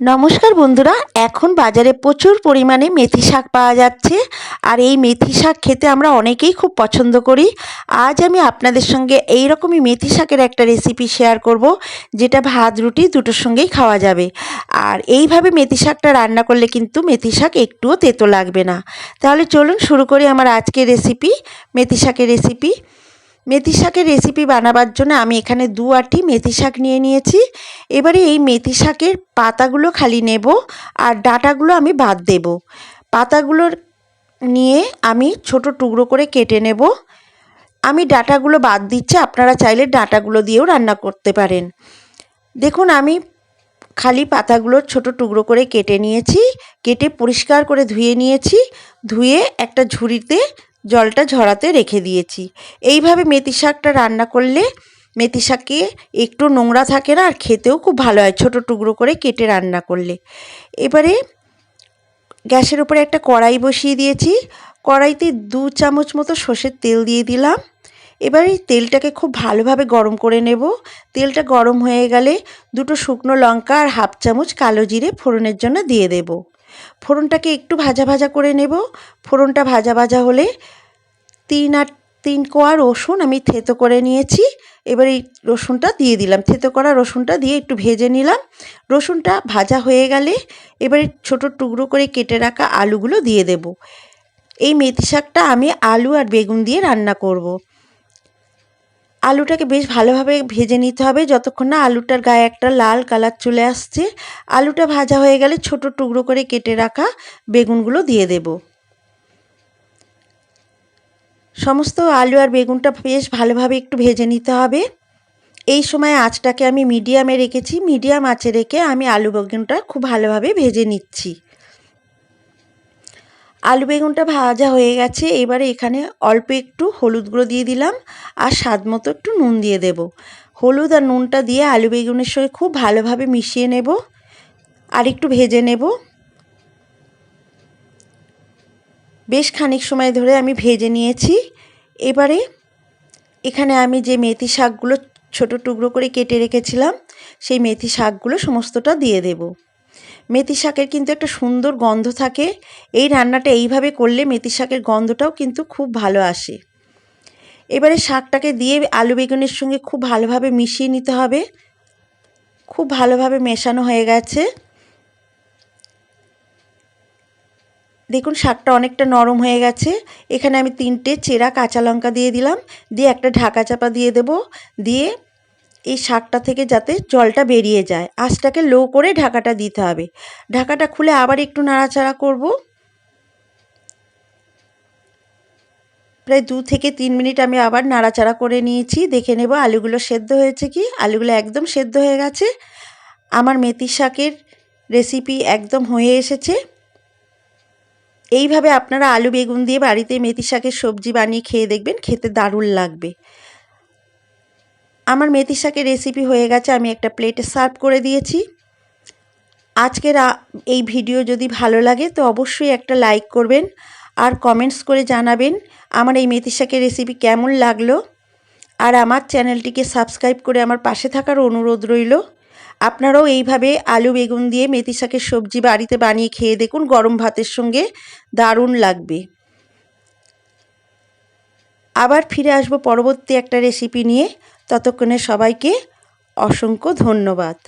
নমস্কার বন্ধুরা, এখন বাজারে প্রচুর পরিমাণে মেথি শাক পাওয়া যাচ্ছে। আর এই মেথি শাক খেতে আমরা অনেকেই খুব পছন্দ করি। আজ আমি আপনাদের সঙ্গে এই রকমই মেথি শাকের একটা রেসিপি শেয়ার করব, যেটা ভাত, রুটি দুটোর সঙ্গেই খাওয়া যাবে। আর এইভাবে মেথি শাকটা রান্না করলে কিন্তু মেথি শাক একটুও তেতো লাগবে না। তাহলে চলুন শুরু করি আমার আজকের রেসিপি মেথি শাকের রেসিপি মেথি শাকের রেসিপি বানাবার জন্য আমি এখানে দু আটি মেথি শাক নিয়ে নিয়েছি। এবারে এই মেথি শাকের পাতাগুলো খালি নেব আর ডাঁটাগুলো আমি বাদ দেব। পাতাগুলোর নিয়ে আমি ছোট টুকরো করে কেটে নেব। আমি ডাটাগুলো বাদ দিচ্ছি, আপনারা চাইলে ডাটাগুলো দিয়েও রান্না করতে পারেন। দেখুন, আমি খালি পাতাগুলো ছোট টুকরো করে কেটে নিয়েছি, কেটে পরিষ্কার করে ধুয়ে নিয়েছি। ধুয়ে একটা ঝুড়িতে জলটা ঝরাতে রেখে দিয়েছি। এইভাবে মেথি শাকটা রান্না করলে মেথি শাকে একটু নোংরা থাকে না আর খেতেও খুব ভালো হয় ছোটো টুকরো করে কেটে রান্না করলে। এবারে গ্যাসের উপরে একটা কড়াই বসিয়ে দিয়েছি। কড়াইতে দু চামচ মতো সর্ষের তেল দিয়ে দিলাম। এবার এই তেলটাকে খুব ভালোভাবে গরম করে নেব। তেলটা গরম হয়ে গেলে দুটো শুকনো লঙ্কা আর হাফ চামচ কালো জিরে ফোড়নের জন্য দিয়ে দেব। ফোড়নটাকে একটু ভাজা ভাজা করে নেব। ফোড়নটা ভাজা ভাজা হলে তিন আট তিন কোয়া রসুন আমি থেতো করে নিয়েছি। এবার এই রসুনটা দিয়ে দিলাম। থেতো করা রসুনটা দিয়ে একটু ভেজে নিলাম। রসুনটা ভাজা হয়ে গেলে এবারে ছোট টুকরো করে কেটে রাখা আলুগুলো দিয়ে দেব। এই মেথি শাকটা আমি আলু আর বেগুন দিয়ে রান্না করব। আলুটাকে বেশ ভালোভাবে ভেজে নিতে হবে। যতক্ষণ না আলুটার গায়ে একটা লাল কালার চলে আসছে, আলুটা ভাজা হয়ে গেলে ছোট টুকরো করে কেটে রাখা বেগুনগুলো দিয়ে দেবো। সমস্ত আলু আর বেগুনটা বেশ ভালোভাবে একটু ভেজে নিতে হবে। এই সময় আঁচটাকে আমি মিডিয়ামে রেখেছি। মিডিয়াম আঁচে রেখে আমি আলু বেগুনটা খুব ভালোভাবে ভেজে নিচ্ছি। আলু বেগুনটা ভাজা হয়ে গেছে, এবারে এখানে অল্প একটু হলুদ গুঁড়ো দিয়ে দিলাম আর স্বাদ মতো একটু নুন দিয়ে দেব। হলুদ আর নুনটা দিয়ে আলু বেগুনের সঙ্গে খুব ভালোভাবে মিশিয়ে নেব আর একটু ভেজে নেব। বেশ খানিক সময় ধরে আমি ভেজে নিয়েছি। এবারে এখানে আমি যে মেথি শাকগুলো ছোট টুকরো করে কেটে রেখেছিলাম, সেই মেথি শাকগুলো সমস্তটা দিয়ে দেব। মেথি শাকের কিন্তু একটা সুন্দর গন্ধ থাকে। এই রান্নাটা এইভাবে করলে মেথি শাকের গন্ধটাও কিন্তু খুব ভালো আসে। এবারে শাকটাকে দিয়ে আলু বেগুনের সঙ্গে খুব ভালোভাবে মিশিয়ে নিতে হবে। খুব ভালোভাবে মেশানো হয়ে গেছে। দেখুন, শাকটা অনেকটা নরম হয়ে গেছে। এখানে আমি তিনটে চেরা কাঁচা লঙ্কা দিয়ে দিলাম। দিয়ে একটা ঢাকা চাপা দিয়ে দেব। দিয়ে এই শাকটা থেকে যাতে জলটা বেরিয়ে যায়। আঁচটাকে লো করে ঢাকাটা দিতে হবে। ঢাকাটা খুলে আবার একটু নাড়াচাড়া করব। প্রায় দু থেকে তিন মিনিট আমি আবার নাড়াচাড়া করে নিয়েছি। দেখে নেব আলুগুলো সেদ্ধ হয়েছে কি? আলুগুলো একদম সেদ্ধ হয়ে গেছে। আমার মেথি শাকের রেসিপি একদম হয়ে এসেছে। এইভাবে আপনারা আলু বেগুন দিয়ে বাড়িতে মেথি শাকের সবজি বানিয়ে খেয়ে দেখবেন, খেতে দারুণ লাগবে। আমার মেথি শাকের রেসিপি হয়ে গেছে, আমি একটা প্লেটে সার্ভ করে দিয়েছি। আজকের এই ভিডিও যদি ভালো লাগে তো অবশ্যই একটা লাইক করবেন আর কমেন্টস করে জানাবেন আমার এই মেথি শাকের রেসিপি কেমন লাগল। আর আমার চ্যানেলটিকে সাবস্ক্রাইব করে আমার পাশে থাকার অনুরোধ রইল। আপনারাও এইভাবে আলু বেগুন দিয়ে মেথি শাকের সবজি বাড়িতে বানিয়ে খেয়ে দেখুন, গরম ভাতের সঙ্গে দারুণ লাগবে। আবার ফিরে আসব পরবর্তী একটা রেসিপি নিয়ে। ততক্ষণে সবাইকে অসংখ্য ধন্যবাদ।